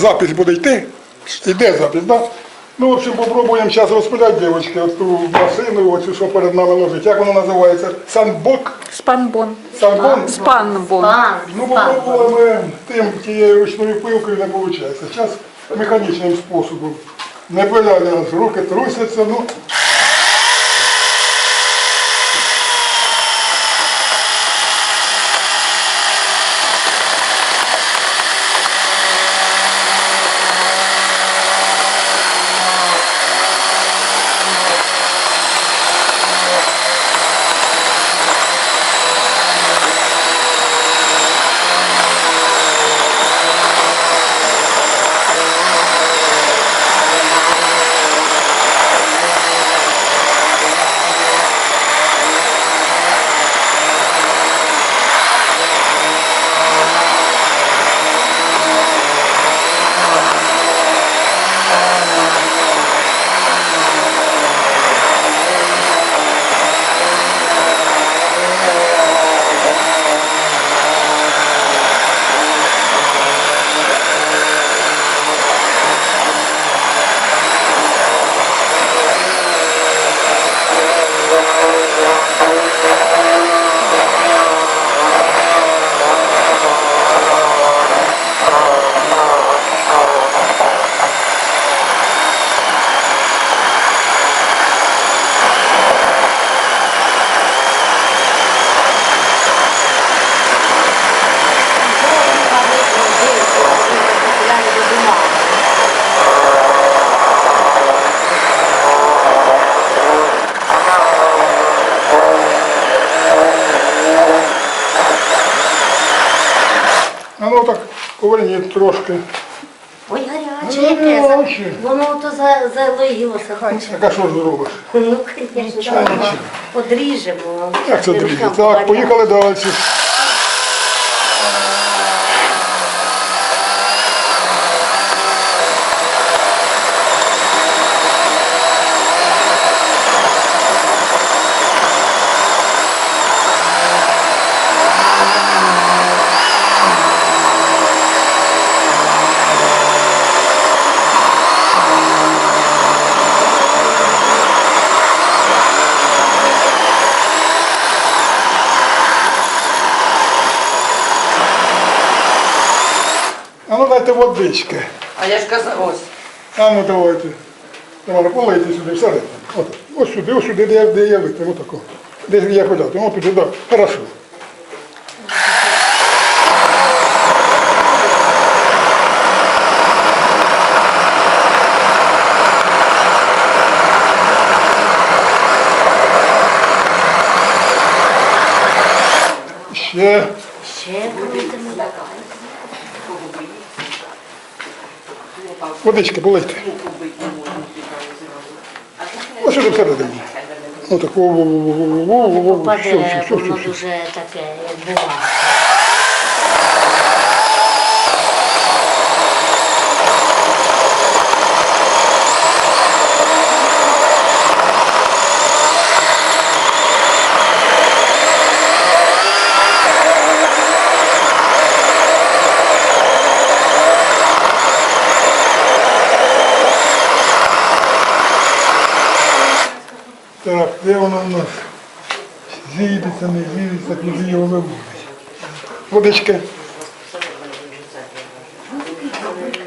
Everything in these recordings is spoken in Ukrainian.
Запись буде йти. Йде запись, так? Да? Ну, в общем, попробуємо зараз розпиляти, дівчатки, от ту машину, оцю, що перед нами лежить. Як вона називається? Санбок? Спанбон. Санбон? Спанбон. Ну, попробуємо тим тією ручною пилкою не виходить. Зараз механічним способом. Не пиляли руки трусяться, ну. Ну так, поверніть трошки. Ой, гаряче яке. гаряче. Воно то за- залоїлося. Так а що ж зробиш? Ну, звісно. Подріжемо. Як це друзі? Рукам Так, поїхали далі. А дайте водички. А я ж казав, ось. А ну давайте. Тамара, полийте сюди, всередину. От, ось сюди, ось сюди, де я, де я витриму такого. Де я подати. Ось туди, так. Хорошо. Ще Водички полийте. Ось сюди всередину. Отак. Во, во, во, во, во, во, во, во. Все, все, все, воно все, все. дуже таке, як бува. Так, де воно в нас? Зійдеться, не зійдеться, куди його виводить. Водички.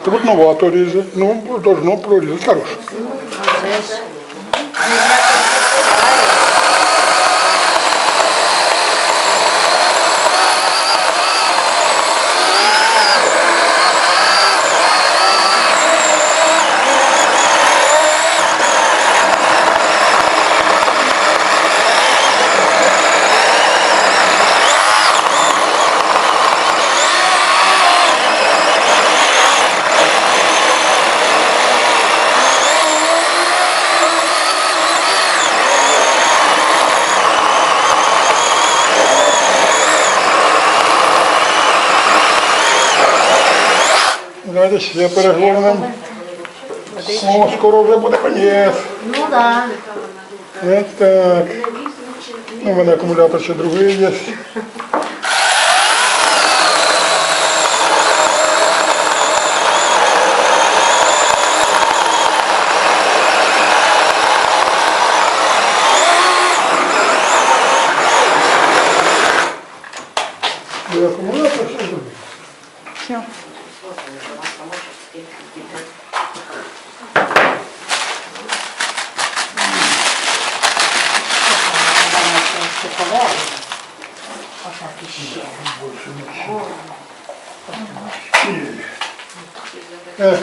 Трудновато ріже. Ну, должно прорізати. Хорошо. Знаєте, я переглянув. О, скоро вже буде конець. Ну так. Не так. Ну, У мене акумулятор ще другий є. Yeah. Отак іще. Ех.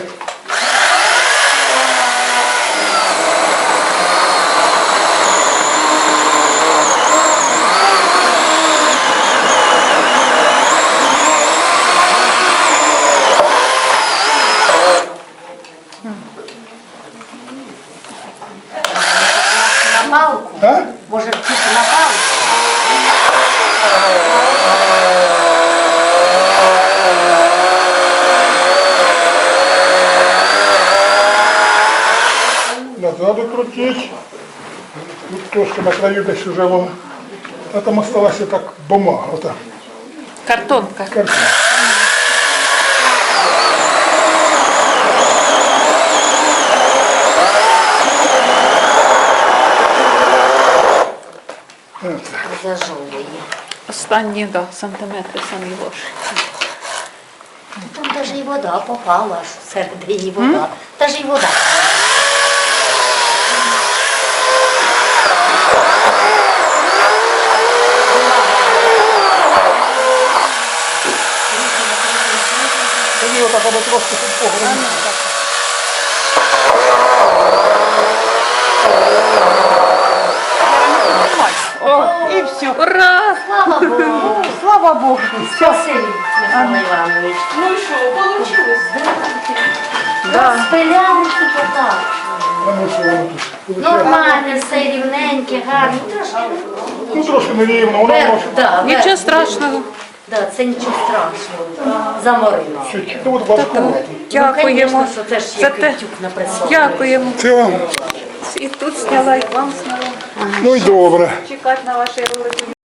На палку. А? Може вчити на палку? Назад крутить. Тут трошки на краю уже воно. А там осталася так бумага. Ота. Картонка. Картина. Зажовує. Останні да, сантиметри самі ложі. Там навіть і вода попала, всередині вода. Навіть і вода. Тоді отак аби трошки погрузити. О, і все. Ура! Слава Богу! Слава Богу! Спасибі, Михайло Іванович. Ну і що, вийшло? Да. Спиляли тільки так. Воно тут? Нормально, все рівненьке, гарно. Ну трошки нерівно, воно верх, може. да, Нічого верх. страшного. Да, це нічого страшного. Заморилося. Чуть-чуть. Дякуємо. Звісно, що це ж як те. тюк напрацьовує. Дякуємо. Це вам. І тут зняла, і вам зняла. Ну і добре. Чекати на ваші.